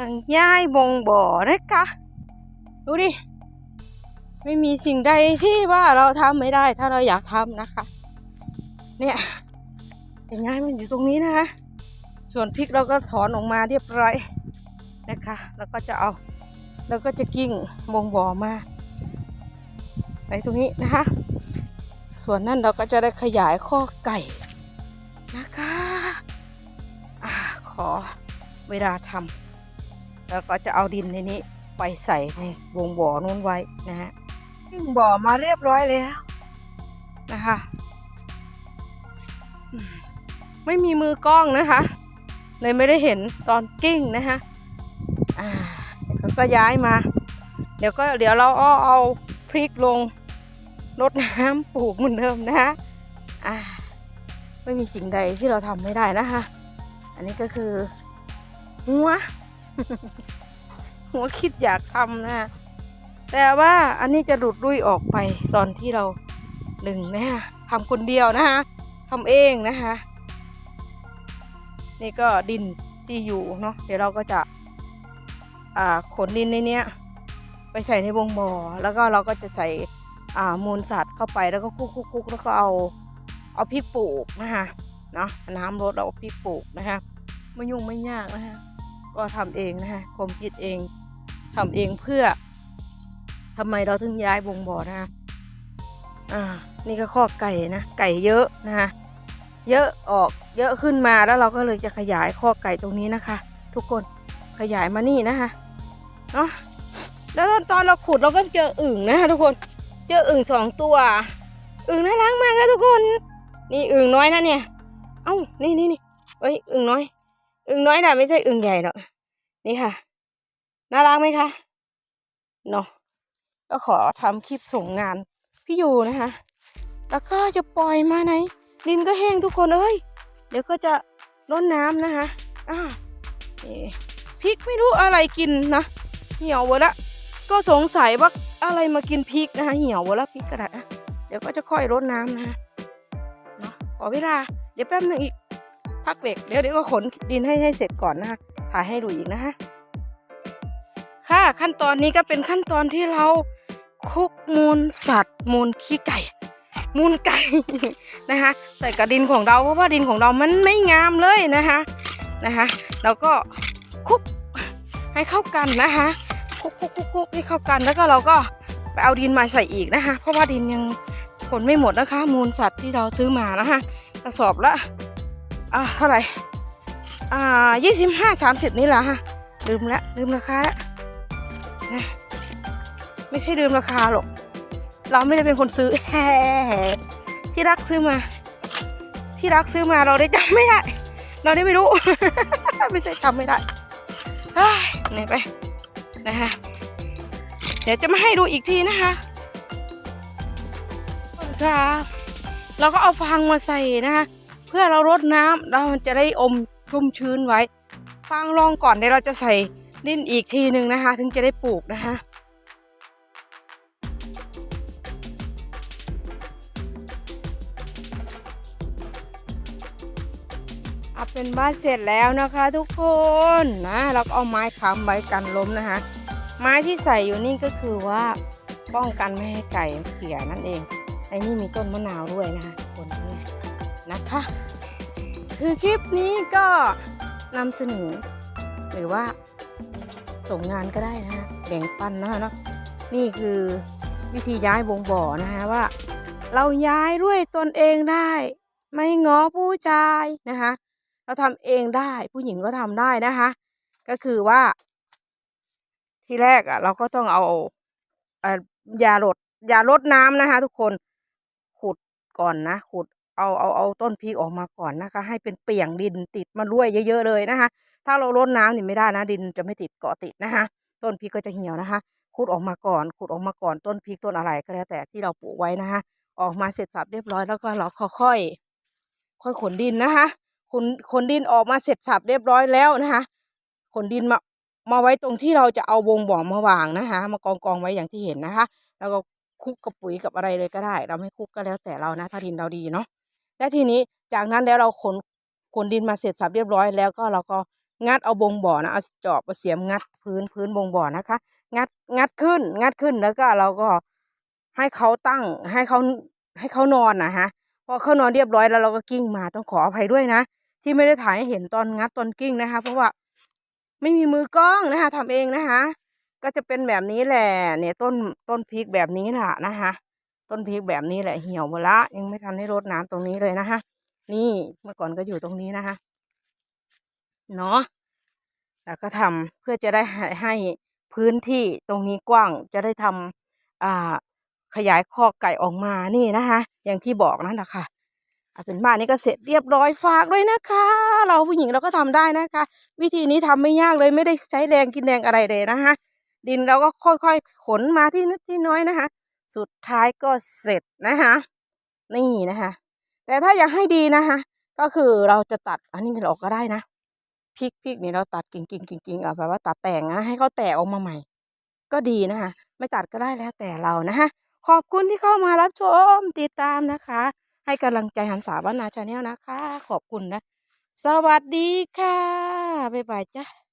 ลังย้ายบงบ่อนะคะดูดิ ไม่มีสิ่งใดที่ว่าเราทำไม่ได้ ถ้าเราอยากทำนะคะ เนี่ยแต่ย้ายมันอยู่ตรงนี้นะคะ ส่วนพริกเราก็ถอนออกมาเรียบร้อยนะคะ แล้วก็จะเอาแล้วก็จะกิ้งบงบ่อมาไว้ตรงนี้นะคะ ส่วนนั่นเราก็จะได้ขยายข้อไก่นะคะอาขอเวลาทำ แล้วก็จะเอาดินในนี้ไปใส่ในวงบ่อนู้นไว้นะฮะกิ้งบ่อมาเรียบร้อยแล้วนะคะไม่มีมือกล้องนะคะ เลยไม่ได้เห็นตอนกิ้งนะคะอ่าเดี๋ยวก็ย้ายมา เดี๋ยวก็เดี๋ยวเราเอาเอาพริกลงรดน้ำปลูกเหมือนเดิมนะคะอ่าไม่มีสิ่งใดที่เราทำไม่ได้นะคะ อันนี้ก็คือหัว หัวคิดอยากทำนะแต่ว่าอันนี้จะหลุดรุ่ยออกไปตอนที่เราหนึ่งนะคะทำคนเดียวนะคะทำเองนะคะ นี่ก็ดินที่อยู่เนาะเดี๋ยวเราก็จะอ่าขนดินในเนี้ยไปใส่ในวงบ่อแล้วก็เราก็จะใส่อ่ามูลสัตว์เข้าไปแล้วก็คลุกๆๆแล้วก็เอาเอาพริกปลูกนะคะเนาะน้ำรดเราเอาพริกปลูกนะคะไม่ยุ่งไม่ยากนะคะ ก็ทำเองนะคะความคิดเองทำเองเพื่อทำไมเราถึงย้ายวงบ่อนะคะอ่า นี่ก็ข้อไก่นะ ไก่เยอะนะคะเยอะออกเยอะขึ้นมาแล้วเราก็เลยจะขยายข้อไก่ตรงนี้นะคะ ทุกคนขยายมานี่นะคะเนาะแล้วตอนตอนเราขุดเราก็เจออึ่งนะคะทุกคนเจออึ่งสองตัว อึ่งน่ารักมากค่ะทุกคน นี่อึ่งน้อยนะเนี่ย เอ้านี่นี่นี่เอ้ยอึ่งน้อย อึ่งน้อยน่ะไม่ใช่อึ่งใหญ่หรอกนี่ค่ะ น่ารักไหมคะเนาะก็ขอทำคลิปส่งงานพี่ยูนะคะ แล้วก็จะปล่อยมาไหนดินก็แห้งทุกคนเอ้ยเดี๋ยวก็จะรดน้ำนะคะอ่าพริกไม่รู้อะไรกินนะเหี่ยวหมดละก็สงสัยว่าอะไรมากินพริกนะคะเหี่ยวหมดละพริกกระดาษนเดี๋ยวก็จะค่อยรดน้ำนะคะเนาะขอเวลาเดี๋ยวแป๊บหนึ่งอีก พักเบรกเดี๋ยวเดี๋ยวก็ขนดินให้ให้เสร็จก่อนนะคะถ่ายให้ดูอีกนะคะค่ะขั้นตอนนี้ก็เป็นขั้นตอนที่เราคุกมูลสัตว์มูลขี้ไก่ มูลไก่นะคะใส่กับดินของเราเพราะว่าดินของเรามันไม่งามเลยนะคะนะคะแล้วก็คุกให้เข้ากันนะคะคุกคุกคุกคุกให้เข้ากันแล้วก็เราก็ไปเอาดินมาใส่อีกนะคะ เพราะว่าดินยังขนไม่หมดนะคะ มูลสัตว์ที่เราซื้อมานะคะกระสอบละ อ่าเท่าไหร่ อ่ายี่สิบห้าสามสิบนี่แหละฮะ ลืมละลืมราคาละนะไม่ใช่ลืมราคาหรอก เราไม่ได้เป็นคนซื้อแฮ่ที่รักซื้อมา ที่รักซื้อมาเราได้จำไม่ได้ เราได้ไม่รู้ ไม่ใช่จำไม่ได้เฮ้ยเหนื่ยไปนะคะเดี๋ยวจะมาให้ดูอีกทีนะคะครับเราก็เอาฟางมาใส่นะคะ เพื่อเรารดน้ำเราจะได้อมชุ่มชื้นไว้ฟางรองก่อนเดี๋ยวเราจะใส่ดินอีกทีหนึ่งนะคะ ถึงจะได้ปลูกนะคะเอาเป็นบ้านเสร็จแล้วนะคะ ทุกคนนะเราก็เอาไม้ค้ำไว้กันล้มนะคะ ไม้ที่ใส่อยู่นี่ก็คือว่าป้องกันไม่ให้ไก่เขี่ยนั่นเองไอ้นี่มีต้นมะนาวด้วยนะคะ นะคะ คือคลิปนี้ก็นำเสนอหรือว่าส่งงานก็ได้นะคะแบ่งปันนะคะเนาะนี่คือวิธีย้ายวงบ่อนะคะว่า เราย้ายด้วยตนเองได้ ไม่ง้อผู้ชายนะคะ เราทำเองได้ผู้หญิงก็ทำได้นะคะ ก็คือว่า ที่แรกอะ เราก็ต้องเอาเอ่อยาลดยาลดน้ำนะคะ ทุกคนขุดก่อนนะ ขุด เอาเอาเอาต้นพริกออกมาก่อนนะคะ ให้เป็นเปียงดินติดมาด้วยเยอะๆเลยนะคะ ถ้าเราลดน้ำนี่ไม่ได้นะ ดินจะไม่ติดเกาะติดนะคะ ต้นพริกก็จะเหี่ยวนะคะขุดออกมาก่อนขุดออกมาก่อนต้นพริกต้นอะไรก็แล้วแต่ที่เราปลูกไว้นะคะ ออกมาเสร็จสับเรียบร้อยแล้วก็เราค่อยๆค่อยขนดินนะคะขนขนดินออกมาเสร็จสับเรียบร้อยแล้วนะคะขนดินมามาไว้ตรงที่เราจะเอาวงบ่อมาวางนะคะ มากองกองไว้อย่างที่เห็นนะคะ แล้วก็คุกกับปุ๋ยกับอะไรเลยก็ได้ เราไม่คุกก็แล้วแต่เรานะถ้าดินเราดีเนาะ และทีนี้จากนั้นแล้วเราขนขนดินมาเสร็จสับเรียบร้อยแล้วก็เราก็งัดเอาบงบ่อนะเอาจอบเอาเสียมงัดพื้นพื้นบงบ่อนะคะ งัดงัดขึ้น งัดขึ้นแล้วก็เราก็ให้เขาตั้งให้เขาให้เขานอนนะฮะพอเขานอนเรียบร้อยแล้วเราก็กิ้งมาต้องขออภัยด้วยนะ ที่ไม่ได้ถ่ายให้เห็นตอนงัดตอนกิ้งนะคะ เพราะว่าไม่มีมือกล้องนะคะทำเองนะคะ ก็จะเป็นแบบนี้แหละเนี่ยต้นต้นพริกแบบนี้แหละนะคะ ต้นพริกแบบนี้แหละเหี่ยวหมดละ ยังไม่ทันได้รดน้ำตรงนี้เลยนะคะนี่เมื่อก่อนก็อยู่ตรงนี้นะคะเนาะแล้วก็ทำเพื่อจะได้ให้พื้นที่ตรงนี้กว้างจะได้ทำอ่าขยายคอกไก่ออกมานี่นะคะ อย่างที่บอกนั่นแหละค่ะเอาเป็นบ้านนี้ก็เสร็จเรียบร้อยฝากด้วยนะคะ เราผู้หญิงเราก็ทำได้นะคะ วิธีนี้ทำไม่ยากเลยไม่ได้ใช้แรงกินแรงอะไรเลยนะคะ ดินเราก็ค่อยๆขนมาที่นิดที่น้อยนะคะ สุดท้ายก็เสร็จนะคะนี่นะคะแต่ถ้าอยากให้ดีนะคะก็คือเราจะตัดอันนี้เราออกก็ได้นะพริกพริกนี่เราตัดกิ่งกิ่งกิ่งกิ่งเอาแบบว่าตัดแต่งนะให้เขาแตกออกมาใหม่ ก็ดีนะคะไม่ตัดก็ได้แล้วแต่เรานะคะขอบคุณที่เข้ามารับชมติดตามนะคะ ให้กำลังใจหันสาบรรณาชาแนลนะคะ ขอบคุณนะ สวัสดีค่ะ บ๊ายบายจ้า